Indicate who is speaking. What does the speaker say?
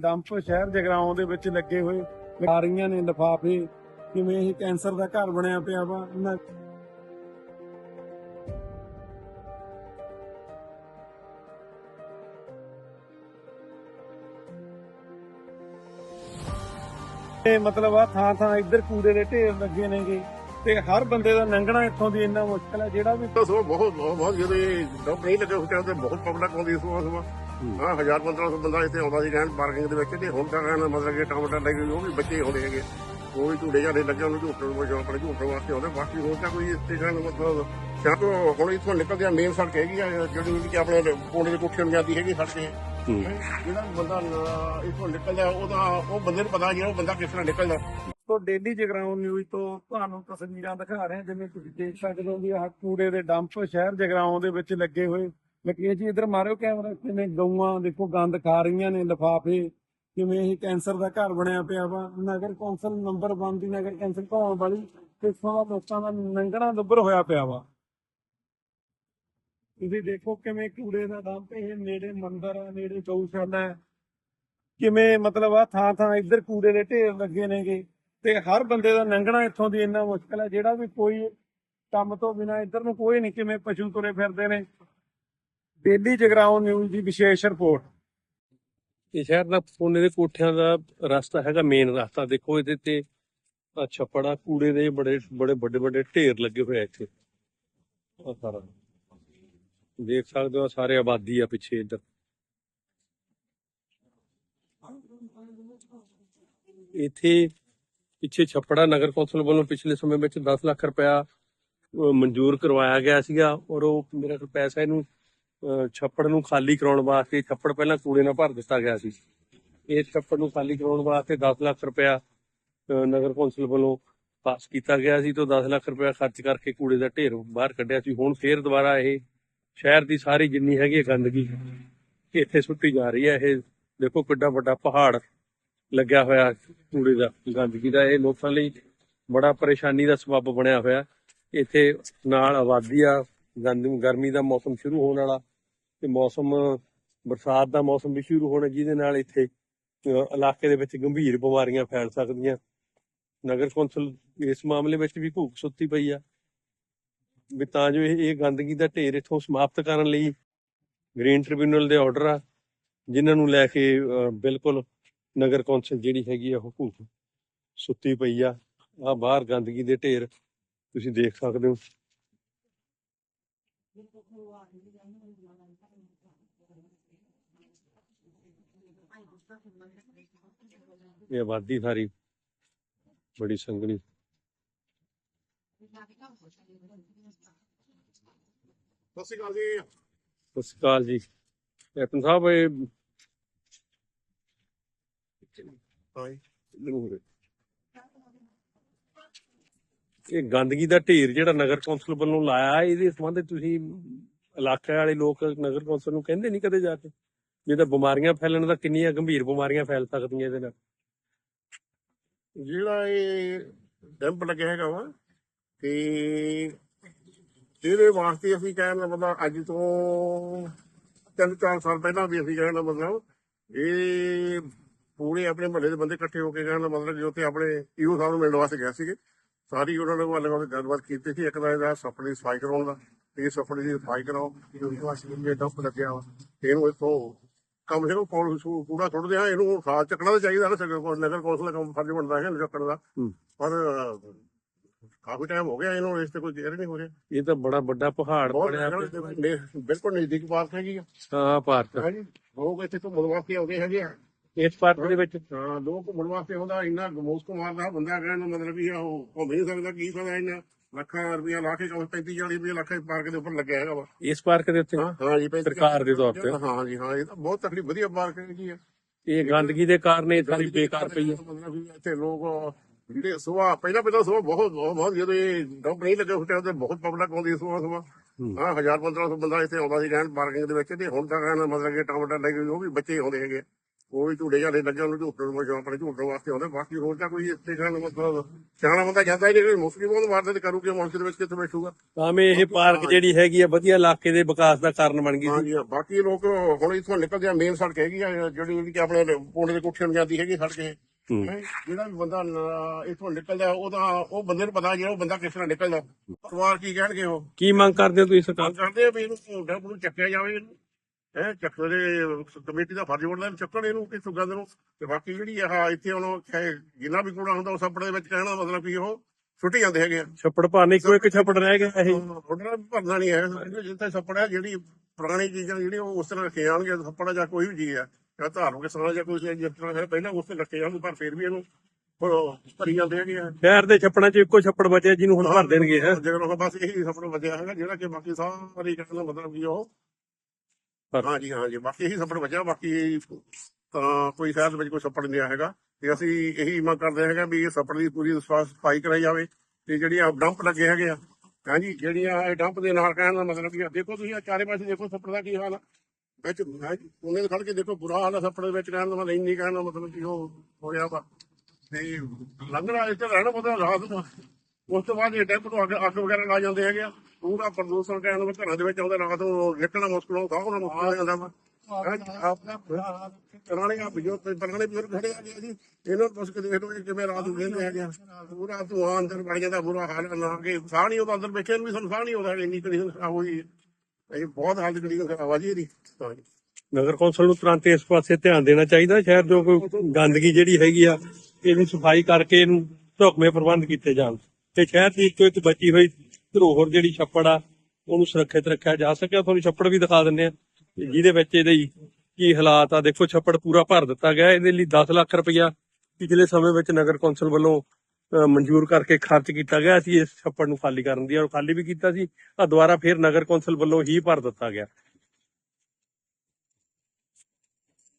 Speaker 1: Dump ਸ਼ਹਿਰ ਜਗਰਾਉਂ ਦੇ ਵਿੱਚ ਲੱਗੇ ਹੋਏ ਲਾਰੀਆਂ ਨੇ ਲਿਫਾਫੇ, ਕਿਵੇਂ ਇਹ ਕੈਂਸਰ ਦਾ ਘਰ ਬਣਿਆ ਪਿਆ ਵਾ, ਇਹਨਾਂ ਇਹ ਮਤਲਬ ਆ ਥਾਂ ਥਾਂ ਇੱਧਰ ਕੂੜੇ ਦੇ ਢੇਰ ਲੱਗੇ ਨੇਗੇ, ਤੇ ਹਰ ਬੰਦੇ ਦਾ ਲੰਘਣਾ ਇੱਥੋਂ ਦੀ ਇੰਨਾ ਮੁਸ਼ਕਲ ਹੈ, ਜਿਹੜਾ ਵੀ
Speaker 2: ਤਾਂ ਸੋ ਬਹੁਤ ਬਹੁਤ ਬਹੁਤ, ਜਦੋਂ ਇਹ ਡੰਪ ਨਹੀਂ ਲੱਗੇ ਉਸ ਟਾਈਮ ਤੇ ਬਹੁਤ ਪਬਲਿਕ ਆਉਂਦੀ ਸੀ ਉਸ ਹਾਂ। 1000 1500 ਬੰਦਾ ਇੱਥੇ ਆਉਂਦਾ ਸੀ ਰਹਿਣ ਪਾਰਕਿੰਗ ਦੇ ਵਿੱਚ ਤੇ ਹੁਣ ਤਾਂ ਕਹਿਣਾ ਮਤਲਬ ਕਿ ਟਮਾਟਰ ਲੈ ਕੇ ਉਹ ਵੀ ਬੱਚੇ ਆਉਂਦੇ ਹੈਗੇ। ਉਹ ਵੀ ਝੂੜੇ ਜਾਂਦੇ ਲੱਗੇ ਉਹਨੂੰ ਝੂਟਣ ਨੂੰ ਆਪਣੇ ਝੂਟਣ ਵਾਸਤੇ ਆਉਂਦੇ ਬਾਕੀ ਹੋਰ ਤਾਂ ਕੋਈ ਦਾ ਮਤਲਬ ਸ਼ਾਇਦ ਤੋਂ ਹੁਣ ਇੱਥੋਂ ਨਿਕਲਦੇ ਆ ਮੇਨ ਸੜਕ ਹੈਗੀ ਆ ਜਿਹੜੀ ਕਿ ਆਪਣੇ ਕੋਲੇ ਦੇ ਕੋਠੇ ਨੂੰ ਜਾਂਦੀ ਹੈਗੀ ਸੜਕ ਇਹ। ਜਿਹੜਾ ਵੀ ਬੰਦਾ ਇੱਥੋਂ ਨਿਕਲਦਾ ਉਹਦਾ ਉਹ ਬੰਦੇ ਨੂੰ ਪਤਾ ਜਿਹੜਾ ਉਹ ਬੰਦਾ ਕਿਸ ਤਰ੍ਹਾਂ ਨਿਕਲਦਾ।
Speaker 1: ਤੋਂ ਡੇਲੀ ਜਗਰਾਉਂ ਨਿਊਜ਼ ਤੋਂ ਤੁਹਾਨੂੰ ਤਸਵੀਰਾਂ ਦਿਖਾ ਰਹੇ ਹਾਂ ਜਿਵੇਂ ਤੁਸੀਂ ਦੇਖ ਸਕਦੇ ਹੋ ਵੀ ਆਹ ਕੂੜੇ ਦੇ ਡੰਪ ਸ਼ਹਿਰ ਜਗਰਾਉਂ ਦੇ ਵਿੱਚ ਲੱਗੇ ਹੋਏ। ਲਕੀਰ ਜੀ ਇਧਰ ਮਾਰਿਓ ਕੈਮਰਾ, ਕਿਵੇਂ ਗਊਆਂ, ਦੇਖੋ ਗੰਦ ਖਾ ਰਹੀਆਂ ਨੇ ਲਿਫਾਫੇ, ਕਿਵੇਂ ਇਹ ਕੈਂਸਰ ਦਾ ਘਰ ਬਣਿਆ ਪਿਆ ਵਾ। ਨਗਰ ਕੌਂਸਲ ਨੰਬਰ 1 ਦੀ ਨਗਰ ਕੌਂਸਲ ਘਾਉਣ ਵਾਲੀ, ਤੇ ਦਾ ਲੋਕਾਂ ਦਾ ਲੰਘਣਾ ਦੁੱਬਰ ਹੋਇਆ ਪਿਆ ਵਾ। ਤੁਸੀਂ ਦੇਖੋ ਕਿਵੇਂ ਕੂੜੇ ਦਾ ਡੰਪ, ਇਹ ਨੇੜੇ ਮੰਦਰ ਆ, ਨੇੜੇ ਗਊਸ਼ਾਲਾ ਹੈ ਕਿਵੇਂ ਮਤਲਬ ਆ ਥਾਂ ਥਾਂ ਇੱਧਰ ਕੂੜੇ ਦੇ ਢੇਰ ਲੱਗੇ ਨੇਗੇ, ਤੇ ਹਰ ਬੰਦੇ ਦਾ ਲੰਘਣਾ ਇੱਥੋਂ ਦੀ ਇੰਨਾ ਮੁਸ਼ਕਲ ਹੈ ਜਿਹੜਾ ਵੀ ਕੋਈ ਕੰਮ ਤੋਂ ਬਿਨਾ ਇੱਧਰ ਨੂੰ ਕੋਈ ਨਹੀਂ ਕਿਵੇਂ ਪਸ਼ੂ ਤੁਰੇ ਫਿਰਦੇ ਨੇ। ਡੇਲੀ ਜਗਰਾਉਂ ਨਿਊਜ਼ ਦੀ ਵਿਸ਼ੇਸ਼ ਰਿਪੋਰਟ
Speaker 3: ਇਹ ਸ਼ਹਿਰ ਦਾ ਕੋਨੇ ਦੇ ਕੋਠਿਆਂ ਦਾ ਰਸਤਾ ਹੈਗਾ ਮੇਨ ਰਸਤਾ। ਦੇਖੋ ਇਹਦੇ ਤੇ ਛੱਪੜਾ, ਕੂੜੇ ਦੇ ਬੜੇ ਬੜੇ ਵੱਡੇ ਵੱਡੇ ਢੇਰ ਲੱਗੇ ਹੋਏ ਆ ਇੱਥੇ। ਆਹ ਸਾਰਾ। ਦੇਖ ਸਕਦੇ ਹੋ ਸਾਰੇ ਆਬਾਦੀ ਆ ਪਿੱਛੇ ਇੱਧਰ। ਇੱਥੇ ਪਿੱਛੇ ਛੱਪੜਾ ਨਗਰ ਕੌਂਸਲ ਵੱਲੋਂ ਪਿਛਲੇ ਸਮੇਂ ਵਿੱਚ 10 ਲੱਖ ਰੁਪਇਆ ਮਨਜ਼ੂਰ ਕਰਵਾਇਆ ਗਿਆ ਸੀਗਾ ਔਰ ਉਹ, ਮੇਰਾ ਪੈਸਾ ਇਹਨੂੰ ਛੱਪੜ ਨੂੰ ਖਾਲੀ ਕਰਾਉਣ ਵਾਸਤੇ ਛੱਪੜ ਪਹਿਲਾਂ ਕੂੜੇ ਨਾਲ ਭਰ ਦਿੱਤਾ ਗਿਆ ਸੀ। ਇਹ ਛੱਪੜ ਨੂੰ ਖਾਲੀ ਕਰਾਉਣ ਵਾਸਤੇ 10 ਲੱਖ ਰੁਪਇਆ ਨਗਰ ਕੌਂਸਲ ਵੱਲੋਂ ਪਾਸ ਕੀਤਾ ਗਿਆ ਸੀ ਤੋਂ 10 ਲੱਖ ਰੁਪਇਆ ਖਰਚ ਕਰਕੇ ਕੂੜੇ ਦਾ ਢੇਰ ਬਾਹਰ ਕੱਢਿਆ ਸੀ। ਹੁਣ ਫੇਰ ਦੁਬਾਰਾ ਇਹ ਸ਼ਹਿਰ ਦੀ ਸਾਰੀ ਜਿੰਨੀ ਹੈਗੀ ਹੈ ਗੰਦਗੀ, ਇੱਥੇ ਸੁੱਟੀ ਜਾ ਰਹੀ ਹੈ। ਇਹ ਦੇਖੋ ਕਿੱਡਾ ਵੱਡਾ ਪਹਾੜ ਲੱਗਿਆ ਹੋਇਆ ਕੂੜੇ ਦਾ, ਗੰਦਗੀ ਦਾ। ਇਹ ਲੋਕਾਂ ਲਈ ਬੜਾ ਪਰੇਸ਼ਾਨੀ ਦਾ ਸਬੱਬ ਬਣਿਆ ਹੋਇਆ। ਇੱਥੇ ਨਾਲ ਆਬਾਦੀ ਆ, ਗੰਦ, ਗਰਮੀ ਦਾ ਮੌਸਮ ਸ਼ੁਰੂ ਹੋਣ ਵਾਲਾ। ਤੇ ਮੌਸਮ, ਬਰਸਾਤ ਦਾ ਮੌਸਮ ਵੀ ਸ਼ੁਰੂ ਹੋਣਾ ਜਿਹਦੇ ਨਾਲ ਇੱਥੇ ਇਲਾਕੇ ਦੇ ਵਿੱਚ ਗੰਭੀਰ ਬਿਮਾਰੀਆਂ ਫੈਲ ਸਕਦੀਆਂ। ਨਗਰ ਕੌਂਸਲ ਇਸ ਮਾਮਲੇ ਵਿੱਚ ਵੀ ਭੂਖ ਸੁੱਤੀ ਪਈ ਆ। ਵੀ ਤਾਂ ਜੋ ਇਹ ਗੰਦਗੀ ਦਾ ਢੇਰ ਇਥੋਂ ਸਮਾਪਤ ਕਰਨ ਲਈ ਗ੍ਰੀਨ ਟ੍ਰਿਬਿਊਨਲ ਦੇ ਆਰਡਰ ਆ, ਜਿਨ੍ਹਾਂ ਨੂੰ ਲੈ ਕੇ ਬਿਲਕੁਲ ਨਗਰ ਕੌਂਸਲ ਜਿਹੜੀ ਹੈਗੀ ਆ, ਉਹ ਭੂਖ ਸੁੱਤੀ ਪਈ ਆ। ਆ ਬਾਹਰ ਗੰਦਗੀ ਦੇ ਢੇਰ ਤੁਸੀਂ ਦੇਖ ਸਕਦੇ ਹੋ। ਇਹ ਆਬਾਦੀ ਸਾਰੀ ਬੜੀ ਸੰਘਣੀ।
Speaker 2: ਸਤਿ ਸ਼੍ਰੀ ਅਕਾਲ ਜੀ।
Speaker 3: ਸਤਿ ਸ਼੍ਰੀ ਅਕਾਲ ਜੀ। ਕੈਪਟਨ ਸਾਹਿਬ ਇਹ ਗੰਦਗੀ ਦਾ ਢੇਰ ਜਿਹੜਾ ਨਗਰ ਕੌਂਸਲ ਵੱਲੋਂ ਲਾਇਆ ਇਹਦੇ ਸੰਬੰਧ ਤੁਸੀਂ ਇਲਾਕੇ ਵਾਲੇ ਲੋਕ ਨਗਰ ਕੌਂਸਲ ਨੂੰ ਕਹਿੰਦੇ ਨਹੀਂ ਕਦੇ ਜਾ ਕੇ? ਜੇ ਤਾਂ ਬਿਮਾਰੀਆਂ ਫੈਲਣ ਦਾ ਕਿੰਨੀਆਂ ਗੰਭੀਰ ਬਿਮਾਰੀਆਂ ਫੈਲ ਸਕਦੀਆਂ ਇਹਦੇ ਨਾਲ।
Speaker 2: ਜਿਹੜਾ ਇਹ ਡੈਂਪ ਲੱਗਿਆ ਹੈਗਾ ਵਾ ਤੇ ਇਹਦੇ ਵਾਸਤੇ ਅਸੀਂ ਕਹਿਣ ਦਾ ਮਤਲਬ ਅੱਜ ਤੋਂ ਤਿੰਨ ਚਾਰ ਸਾਲ ਪਹਿਲਾਂ ਵੀ ਅਸੀਂ ਕਹਿਣ ਦਾ ਮਤਲਬ ਇਹ ਪੂਰੇ ਆਪਣੇ ਮਹੱਲੇ ਦੇ ਬੰਦੇ ਇਕੱਠੇ ਹੋ ਕੇ ਕਹਿਣ ਦਾ ਮਤਲਬ ਕਿ ਉੱਥੇ ਆਪਣੇ ਈਓ ਸਾਹਿਬ ਨੂੰ ਮਿਲਣ ਵਾਸਤੇ ਗਏ ਸੀਗੇ, ਸਾਰੀ ਉਹਨਾਂ ਨੇ ਗੱਲ ਕਰਕੇ ਗੱਲਬਾਤ ਕੀਤੀ ਸੀ, ਇੱਕ ਦਾ ਇਹਦਾ ਸਫੜੀ ਸਫ਼ਾਈ ਕਰਾਉਣ ਦਾ, ਤੇ ਇਹ ਸਫੜੀ ਦੀ ਸਫ਼ਾਈ ਕਰਾਓ ਇਹ ਵਾਸਤੇ ਵੀ ਡੰਪ ਲੱਗਿਆ ਵਾ ਇਹਨੂੰ ਇੱਥੋਂ ਕੰਮ ਸੇ ਕੋਲ ਕੂੜਾ ਸੁੱਟਦੇ ਆ ਇਹਨੂੰ ਸਾਥ ਚੱਕਣਾ ਤਾਂ ਚਾਹੀਦਾ ਨਾ ਸਗੋਂ ਨਗਰ ਕੌਂਸਲ ਦਾ ਕੰਮ ਫਰਜ਼ ਬਣਦਾ ਹੈ ਚੱਕਣ ਦਾ। ਪਰ ਕਾਫੀ ਟਾਈਮ ਹੋ ਗਿਆ ਇਹਨੂੰ ਇਸ ਤੇ ਕੋਈ ਦੇਰ ਨਹੀਂ ਹੋ ਰਿਹਾ।
Speaker 3: ਇਹ ਤਾਂ ਬੜਾ ਵੱਡਾ ਪਹਾੜ ਬਣਿਆ
Speaker 2: ਬਿਲਕੁਲ ਨਜ਼ਦੀਕ ਪਾਰਕ ਹੈਗੀ ਆ।
Speaker 3: ਹਾਂ ਪਾਰਕ।
Speaker 2: ਹਾਂਜੀ ਲੋਕ ਇੱਥੇ ਘੁੰਮਣ ਵਾਸਤੇ ਆਉਂਦੇ ਹੈਗੇ ਆ।
Speaker 3: ਇਸ ਪਾਰਕ ਦੇ ਵਿੱਚ?
Speaker 2: ਹਾਂ ਲੋਕ ਘੁੰਮਣ ਵਾਸਤੇ ਆਉਂਦਾ ਇੰਨਾ ਗਮੋਸ ਕੁਮਾਰ ਦਾ ਬੰਦਾ ਕਹਿਣ ਦਾ ਮਤਲਬ ਆ ਉਹ ਘੁੰਮ ਨਹੀਂ ਸਕਦਾ ਕੀ ਫਾਇਦਾ ਇੰਨਾ? ਲੱਖਾਂ ਰੁਪਇਆ ਲਾ ਕੇ 35 40 ਰੁਪਇਆ ਲੱਖ ਪਾਰਕ ਦੇ ਉੱਪਰ ਲੱਗਿਆ ਹੈਗਾ ਵਾ।
Speaker 3: ਇਸ ਪਾਰਕ ਦੇ ਉੱਤੇ?
Speaker 2: ਹਾਂ ਹਾਂ ਜੀ 35
Speaker 3: ਸਰਕਾਰ ਦੇ ਤੌਰ ਤੇ।
Speaker 2: ਹਾਂ ਜੀ ਹਾਂ ਇਹ ਤਾਂ ਬਹੁਤ ਤਕੜੀ ਵਧੀਆ ਪਾਰਕ ਹੈਗੀ ਆ।
Speaker 3: ਇਹ ਗੰਦਗੀ ਦੇ ਕਾਰਨ ਇਹ ਸਾਰੀ ਬੇਕਾਰ ਪਈ ਹੈ।
Speaker 2: ਮਤਲਬ ਵੀ ਇੱਥੇ ਲੋਕ ਜਿਹੜੇ ਸੁਬਾਹ ਪਹਿਲਾਂ ਪਹਿਲਾਂ ਸੁਬਾਹ ਬਹੁਤ ਬਹੁਤ ਬਹੁਤ ਜਦੋਂ ਇਹ ਡੰਪ ਨਹੀਂ ਲੱਗੇ ਉਸ ਟਾਈਮ ਤੇ ਬਹੁਤ ਪਬਲਿਕ ਆਉਂਦੀ ਸੁਬਾਹ ਸੁਬਾਹ ਹਾਂ। 1000 1500 ਬੰਦਾ ਇੱਥੇ ਆਉਂਦਾ ਸੀ ਰਹਿਣ ਪਾਰਕਿੰਗ ਦੇ ਵਿੱਚ ਤੇ ਹੁਣ ਤਾਂ ਮਤਲਬ ਕਿ ਟਮਾਟਰ ਲੈ ਕੇ ਉਹ ਵੀ ਬੱਚੇ ਆਉਂਦੇ ਹੈਗੇ ਕੋਈ ਝੂੜੇ ਜਾਂਦੇ ਲੱਗੇ ਉਹਨੂੰ ਝੂਟਣ ਨੂੰ ਆਪਣੇ ਝੂਟਣ ਵਾਸਤੇ ਆਉਂਦੇ ਬਾਕੀ ਹੋਰ ਤਾਂ ਕੋਈ ਇੱਥੇ ਖਾਣ ਮਤਲਬ ਸਿਆਣਾ ਬੰਦਾ ਜਾਂਦਾ ਹੀ ਨਹੀਂ ਬਹੁਤ ਮਾਰਦੇ ਤੇ ਕਰੂਗੇ ਮੁਲਕ ਦੇ ਵਿੱਚ ਕਿੱਥੇ ਬੈਠੂਗਾ?
Speaker 3: ਭਾਵੇਂ ਇਹ ਪਾਰਕ ਜਿਹੜੀ ਹੈਗੀ ਆ ਵਧੀਆ ਇਲਾਕੇ ਦੇ ਵਿਕਾਸ ਦਾ ਕਾਰਨ ਬਣ ਗਈ
Speaker 2: ਹਾਂਜੀ ਬਾਕੀ ਲੋਕ ਹੁਣ ਇੱਥੋਂ ਨਿਕਲਦੇ ਆ ਮੇਨ ਸੜਕ ਹੈਗੀ ਆ ਜਿਹੜੀ ਕਿ ਆਪਣੇ ਪੋਣੇ ਦੇ ਕੋਠੇ ਨੂੰ ਜਾਂਦੀ ਹੈਗੀ ਸੜਕ ਇਹ। ਜਿਹੜਾ ਵੀ ਬੰਦਾ ਇੱਥੋਂ ਨਿਕਲਦਾ ਉਹਦਾ ਉਹ ਬੰਦੇ ਨੂੰ ਪਤਾ ਜਿਹੜਾ ਉਹ ਬੰਦਾ ਕਿਸ ਤਰ੍ਹਾਂ ਨਿਕਲਦਾ। ਪਰਿਵਾਰ ਕੀ ਕਹਿਣਗੇ ਉਹ?
Speaker 3: ਕੀ ਮੰਗ ਕਰਦੇ ਹੋ ਤੁਸੀਂ ਸਰਕਾਰ
Speaker 2: ਕਰਦੇ ਆ ਵੀ ਇਹਨੂੰ ਡੱਬ ਨੂੰ ਚੱਕਿਆ ਜਾਵੇ ਇਹਨੂੰ। ਹੈ ਚੱਕਰ ਦੇ ਕਮੇਟੀ ਦਾ ਫਰਜ਼ ਬਣਦਾ ਚੱਕਣ ਇਹਨੂੰ ਕਿ ਸੁਗੰਧ ਨੂੰ ਤੇ ਬਾਕੀ ਜਿਹੜੀ ਆਹ ਇੱਥੇ ਹੁਣ ਜਿੰਨਾ ਵੀ ਕੂੜਾ ਹੁੰਦਾ ਉਹ ਸੱਪੜੇ ਦੇ ਵਿੱਚ ਕਹਿਣਾ ਦਾ ਮਤਲਬ ਵੀ ਉਹ ਸੁੱਟੀ ਜਾਂਦੇ ਹੈਗੇ
Speaker 3: ਛੱਪੜ ਭਾਨੇ ਇੱਕੋ ਇੱਕ ਛੱਪੜ ਰਹਿ ਗਿਆ ਇਹ।
Speaker 2: ਵੀ ਭਰਨਾ ਨਹੀਂ ਹੈ। ਜਿੱਥੇ ਸੱਪੜ ਹੈ ਜਿਹੜੀ ਪੁਰਾਣੀ ਚੀਜ਼ਾਂ ਜਿਹੜੀਆਂ ਉਹ ਉਸ ਤਰ੍ਹਾਂ ਰੱਖੇ ਜਾਣਗੇ ਸੱਪੜ ਜਾਂ ਕੋਈ ਵੀ ਚੀਜ਼ ਹੈ। ਜਾਂ ਧਾਰਮਿਕ ਸਥਾਨ ਜਾਂ ਕੋਈ ਜਿਸ ਤਰ੍ਹਾਂ ਹੈ ਪਹਿਲਾਂ ਉਸ ਤੇ ਰੱਖੇ ਜਾਣਗੇ ਪਰ ਫਿਰ ਵੀ ਇਹਨੂੰ ਭਰੀ ਜਾਂਦੇ ਹੈਗੇ
Speaker 3: ਸ਼ਹਿਰ ਦੇ ਛੱਪੜਾਂ 'ਚ ਇੱਕੋ ਛੱਪੜ ਬਚਿਆ ਜਿਹਨੂੰ ਹੁਣ ਭਰ ਦੇਣਗੇ ਹੈ।
Speaker 2: ਉਹ ਬਸ ਇਹੀ ਸੱਪੜ ਵਧਿਆ ਹੈਗਾ ਜਿਹੜਾ ਕਿ ਬਾਕੀ ਸਾਰੀ ਕਹਿਣ ਦਾ ਮਤਲਬ ਕੀ ਉਹ ਹਾਂਜੀ ਹਾਂਜੀ। ਬਾਕੀ ਇਹੀ ਸੱਪੜ ਬਚਿਆ ਬਾਕੀ ਤਾਂ ਕੋਈ ਸ਼ਹਿਰ ਦੇ ਵਿੱਚ ਕੋਈ ਸੱਪੜ ਨਹੀਂ ਆਇਆ ਹੈਗਾ। ਤੇ ਅਸੀਂ ਇਹੀ ਮੰਗ ਕਰਦੇ ਹੈਗੇ ਵੀ ਇਹ ਸੱਪੜ ਦੀ ਪੂਰੀ ਸਫ਼ਾਈ ਕਰਾਈ ਜਾਵੇ ਤੇ ਜਿਹੜੀਆਂ ਡੰਪ ਲੱਗੇ ਹੈਗੇ ਆ, ਹਾਂਜੀ, ਜਿਹੜੀਆਂ ਇਹ ਡੰਪ ਦੇ ਨਾਲ ਕਹਿਣ ਦਾ ਮਤਲਬ ਕੀ ਆ, ਦੇਖੋ ਤੁਸੀਂ ਆਹ ਚਾਰੇ ਪਾਸੇ ਦੇਖੋ ਸੱਪੜ ਦਾ ਕੀ ਹਾਲ ਆ। ਵਿੱਚ ਉਹਨੇ ਖੜ ਕੇ ਦੇਖੋ, ਬੁਰਾ ਹਾਲ ਆ ਸੱਪੜ ਦੇ ਵਿੱਚ ਕਹਿਣ ਦਾ, ਮਤਲਬ ਇੰਨੀ ਕਹਿਣ ਦਾ ਮਤਲਬ ਕੀ ਉਹ ਹੋਇਆ ਵਾ। ਤੇ ਲੰਘਣਾ, ਇੱਥੇ ਰਹਿਣਾ ਪਤਾ ਰਾਤ ਨੂੰ। ਉਸ ਤੋਂ ਬਾਅਦ ਇਹ ਡੈਪ ਤੋਂ ਅੱਗ ਅੱਗ ਵਗੈਰਾ ਲਾ ਜਾਂਦੇ ਹੈਗੇ ਆ। ਪੂਰਾ ਪ੍ਰਦੂਸ਼ਣ ਕਹਿਣ ਦਾ ਘਰਾਂ ਦੇ ਵਿੱਚ ਆਉਂਦਾ, ਰਾਤ ਨੂੰ ਨਿਕਲਣਾ ਮੁਸ਼ਕਲ ਹੁੰਦਾ, ਉਹਨਾਂ ਨੂੰ ਆ ਜਾਂਦਾ ਵਾ। ਪੁਰਾਣੇ ਆ ਬਜ਼ੁਰਗ ਤੇ ਪੁਰਾਣੇ ਬਜ਼ੁਰਗ ਖੜੇ ਆ ਜੀ। ਇਹਨਾਂ ਨੂੰ ਪੁੱਛ ਕੇ ਦੇਖ ਲਓ ਕਿਵੇਂ ਰਾਤ ਨੂੰ ਰਹਿੰਦੇ ਹੈਗੇ ਪੂਰਾ ਧੂਆਂ ਅੰਦਰ ਵੜ ਜਾਂਦਾ, ਬੁਰਾ ਹਾਲ ਨਾ ਕਿ ਸਾਹ ਨਹੀਂ ਉਹਦਾ ਅੰਦਰ ਬੈਠੇ ਨੂੰ ਵੀ ਸਾਨੂੰ ਸਾਹ ਨਹੀਂ ਆਉਂਦਾ, ਇੰਨੀ ਕੰਡੀਸ਼ਨ ਖਰਾਬ ਹੋਈ ਹੈ। ਇਹ ਬਹੁਤ ਹਾਲਤ ਕੰਡੀਸ਼ਨ ਖਰਾਬ ਆ ਜੀ ਇਹਦੀ।
Speaker 3: ਨਗਰ ਕੌਂਸਲ ਨੂੰ ਤੁਰੰਤ ਇਸ ਪਾਸੇ ਧਿਆਨ ਦੇਣਾ ਚਾਹੀਦਾ, ਸ਼ਹਿਰ ਜੋ ਕੋਈ ਗੰਦਗੀ ਜਿਹੜੀ ਹੈਗੀ ਆ, ਇਹਨੂੰ ਸਫ਼ਾਈ ਕਰਕੇ ਇਹਨੂੰ ਢੁਕਵੇਂ ਪ੍ਰਬੰਧ ਕੀਤੇ ਜਾਣ। ਤੇ ਸ਼ਹਿਰ ਦੀ ਇੱਕੋ ਇੱਕ ਬਚੀ ਹੋਈ ਧਰੋਹਰ ਜਿਹੜੀ ਛੱਪੜ ਆ, ਉਹਨੂੰ ਸੁਰੱਖਿਅਤ ਰੱਖਿਆ ਜਾ ਸਕਿਆ ਤੁਹਾਨੂੰ ਛੱਪੜ ਵੀ ਦਿਖਾ ਦਿੰਨੇ ਆ ਜਿਹਦੇ ਵਿੱਚ ਇਹਦੇ ਕੀ ਹਾਲਾਤ ਆ, ਦੇਖੋ ਛੱਪੜ ਪੂਰਾ ਭਰ ਦਿੱਤਾ ਗਿਆ। ਇਹਦੇ ਲਈ 10 ਲੱਖ ਰੁਪਇਆ ਪਿਛਲੇ ਸਮੇਂ ਵਿੱਚ ਨਗਰ ਕੌਂਸਲ ਵੱਲੋਂ ਮਨਜ਼ੂਰ ਕਰਕੇ ਖਰਚ ਕੀਤਾ ਗਿਆ। ਸੀ ਇਸ ਛੱਪੜ ਨੂੰ ਖਾਲੀ ਕਰਨ ਦੀ ਔਰ ਖਾਲੀ ਵੀ ਕੀਤਾ ਸੀ। ਆ ਦੁਬਾਰਾ ਫਿਰ ਨਗਰ ਕੌਂਸਲ ਵੱਲੋਂ ਹੀ ਭਰ ਦਿੱਤਾ ਗਿਆ।